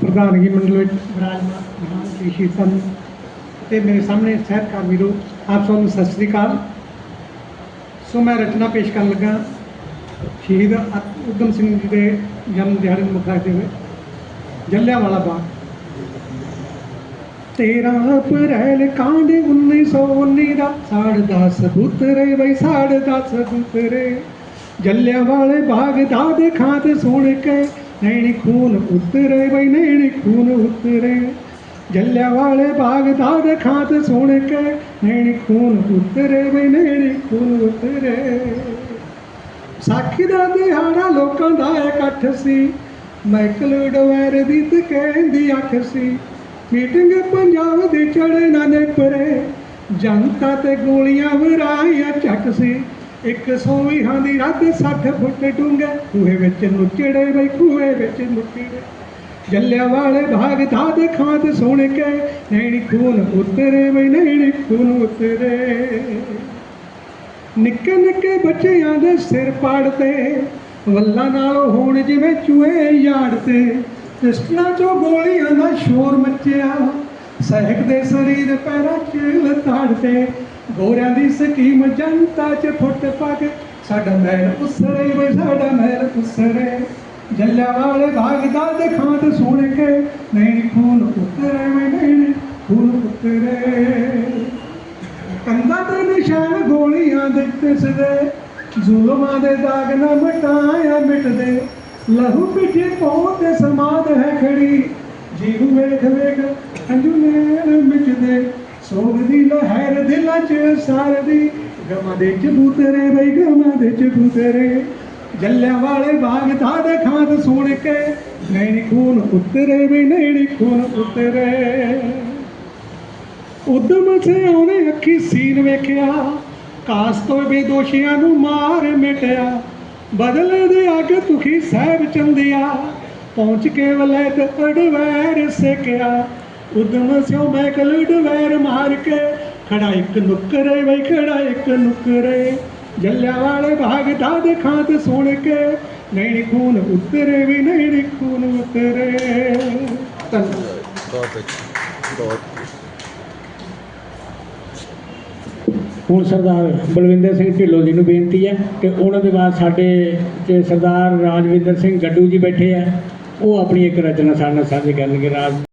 ਪ੍ਰਧਾਨਗੀ ਮੰਡਲ ਵਿੱਚ ਵਿਰਾਜਮਾਨ ਮਹਾਨ ਜੀ ਸ਼ਹੀਦ ਤੇ ਮੇਰੇ ਸਾਹਮਣੇ ਸਹਿਤਕਾਰ ਵੀਰੋ, ਆਪ ਸਭ ਨੂੰ ਸਤਿ ਸ੍ਰੀ ਅਕਾਲ। ਸੋ ਮੈਂ ਰਚਨਾ ਪੇਸ਼ ਕਰਨ ਲੱਗਾ ਸ਼ਹੀਦ ਅਤ- ਸਿੰਘ ਜੀ ਦੇ ਜਨਮ ਦਿਹਾੜੇ ਨੂੰ ਮੁੱਖ ਰੱਖਦੇ ਹੋਏ, ਜਲਿਆਂਵਾਲਾ ਬਾਗ। 13 ਅਪ੍ਰੈਲ ਕਾਂਡ 1919 ਦਾ ਸਾੜ ਦਾ ਸਬੂਤ ਰੇ ਬਈ ਸਾੜ ਦਾ ਸਬੂਤ ਰੇ ਜਲਿਆਂਵਾਲੇ ਬਾਗ ਦਾ ਦੇਖਾਂ ਤੇ ਸੁਣ ਕੇ ਨੈਣੀ ਖੂਨ ਉਤਰੇ ਬਈ ਨੈਣੀ ਖੂਨ ਉਤਰੇ। ਜਲਿਆਂਵਾਲੇ ਬਾਗ ਦਾ ਦੇਖਾਂ ਤੇ ਸੁਣ ਕੇ, ਨੈਣੀ ਖੂਨ ਉਤਰੇ ਬਈ ਨੈਣੀ ਖੂਨ ਉਤਰੇ। ਸਾਖੀ ਦਾ ਦਿਹਾੜਾ ਲੋਕਾਂ ਦਾ ਇਕੱਠ ਸੀ। ਮਾਈਕਲ ਡਵੈਰ ਦੀ ਤੇ ਕਹਿੰਦੀ ਅੱਖ ਸੀ। ਮੀਟਿੰਗ ਪੰਜਾਬ ਦੇ ਚੜੇ ਨਾ ਪਰੇ। ਜਨਤਾ ਤੇ ਗੋਲੀਆਂ ਵਰਾਈਆਂ ਚੱਕ ਸੀ। ਇੱਕ ਸੌਵੀਂ ਦੀ ਰੱਦ 60 ਫੁੱਟ ਡੂੰਘੇ, ਖੂਹੇ ਵਿੱਚ ਨੁਚੜੇ ਬਈ ਖੂਹੇ ਵਿੱਚ ਨੁਚੜੇ ਜੱਲਿਆਂ ਵਾਲੇ ਭਾਗ ਦਾ ਦੇਖਾਂ ਤੇ ਸੁਣ ਕੇ, ਨੈਣੀ ਖੂਨ ਉਤਰੇ ਬਈ, ਨੈਣੀ ਖੂਨ ਉਤਰੇ। ਨਿੱਕੇ ਨਿੱਕੇ ਬੱਚਿਆਂ ਦੇ ਸਿਰ ਪਾੜ ਤੇ, ਵੱਲਾਂ ਨਾਲ ਹੋਣ ਜਿਵੇਂ ਚੂਹੇ ਯਾੜ ਤੇ। ਪਿਸਟਲਾਂ ਚੋਂ ਗੋਲੀਆਂ ਦਾ ਸ਼ੋਰ ਮੱਚਿਆ, ਸਹਿਕ ਦੇ ਸਰੀਰ ਪੈਰਾਂ 'ਚ ਲਤਾੜਤੇ ਗੋਰਿਆਂ ਦੀ ਸਕੀਮ ਜਨਤਾ 'ਚ ਫੁੱਟ ਪਾ ਕੇ, ਸਾਡਾ ਮਹਿਲ ਉਸਰੇ ਵੇ ਸਾਡਾ ਮਹਿਲ ਉਸਰੇ ਜੱਲਿਆਂ ਵਾਲੇ ਭਾਗ ਦਾ ਦੇਖਾਂ ਤੇ ਸੁਣ ਕੇ, ਨਹੀਂ ਖੂਨ ਉਤਰੇ ਵੇ ਨਹੀਂ ਖੂਨ ਉਤਰੇ ਕੰਧਾਂ ਤੇ ਨਿਸ਼ਾਨ ਗੋਲੀਆਂ ਦੇ ਤਿਸਦੇ ਜ਼ੁਲਮਾਂ ਦੇ ਦਾਗ ਨਾ ਮਟਾਇਆ ਮਿਟਦੇ। ਲਹੂ ਪਿੱਛੇ ਪਹੁੰਚ ਤੇ ਸਮਾਦ ਹੈ ਖੜੀ, ਜੀਵ ਵੇਖ ਵੇਖ ਅੰਜੂ ਨੈਣ ਮਿਟਦੇ। 'ਚ ਸਾਰਦੀ ਗਮਾਂ ਦੇ ਚਬੂਤਰੇ ਬਈ ਗਮਾਂ ਦੇ ਚਬੂਤਰੇ ਜੱਲਿਆਂ ਵਾਲੇ ਬਾਗ ਦਾ ਦੇਖਾਂ ਸੁਣ ਕੇ, ਨੈਣੀ ਖੂਨ ਉਤਰੇ ਬਈ, ਨੈਣੀ ਖੂਨ ਉਤਰੇ। ਉਦਮ ਸੇ ਉਹਨੇ ਅੱਖੀ ਸੀਨ ਵੇਖਿਆ, ਕਾਸ ਤੋਂ ਬੇਦੋਸ਼ੀਆਂ ਨੂੰ ਮਾਰ ਮਿਟਿਆ। ਬਦਲੇ ਦੇ ਆ ਕੇ ਤੁਖੀ ਸਾਹਿਬ ਚੰਦਿਆ, ਪਹੁੰਚ ਕੇ ਵਲੈਤ ਅਡਵੈਰ ਸਿਕਿਆ। ਉਦਮ ਸਿਓ ਮੈਂ ਕਲਡਵੈਰ ਮਾਰ ਕੇ ਖੜਾ ਇੱਕ ਨੁਕਰੇ ਬਈ ਖੜਾ ਇੱਕ ਨੁਕਰੇ ਜੱਲਿਆਂ ਵਾਲੇ ਭਾਗ ਦਾ ਦੇਖਾਂ ਤੇ ਸੁਣ ਕੇ ਨਹੀਂ ਖੂਨ ਉਤਰੇ ਵੀ ਨਹੀਂ ਖੂਨ ਉਤਰੇ। ਧੰਨਵਾਦ। ਬਹੁਤ ਅੱਛਾ ਬਹੁਤ ਹੁਣ ਸਰਦਾਰ ਬਲਵਿੰਦਰ ਸਿੰਘ ਢਿੱਲੋਂ ਜੀ ਨੂੰ ਬੇਨਤੀ ਹੈ ਕਿ ਉਹਨਾਂ ਦੇ ਬਾਅਦ ਸਾਡੇ ਤੇ ਸਰਦਾਰ ਰਾਜਵਿੰਦਰ ਸਿੰਘ ਗੱਡੂ ਜੀ ਬੈਠੇ ਆ। ਉਹ ਆਪਣੀ ਇੱਕ ਰਚਨਾ ਸਾਡੇ ਨਾਲ ਸਾਂਝੀ ਕਰਨਗੇ ਰਾਜ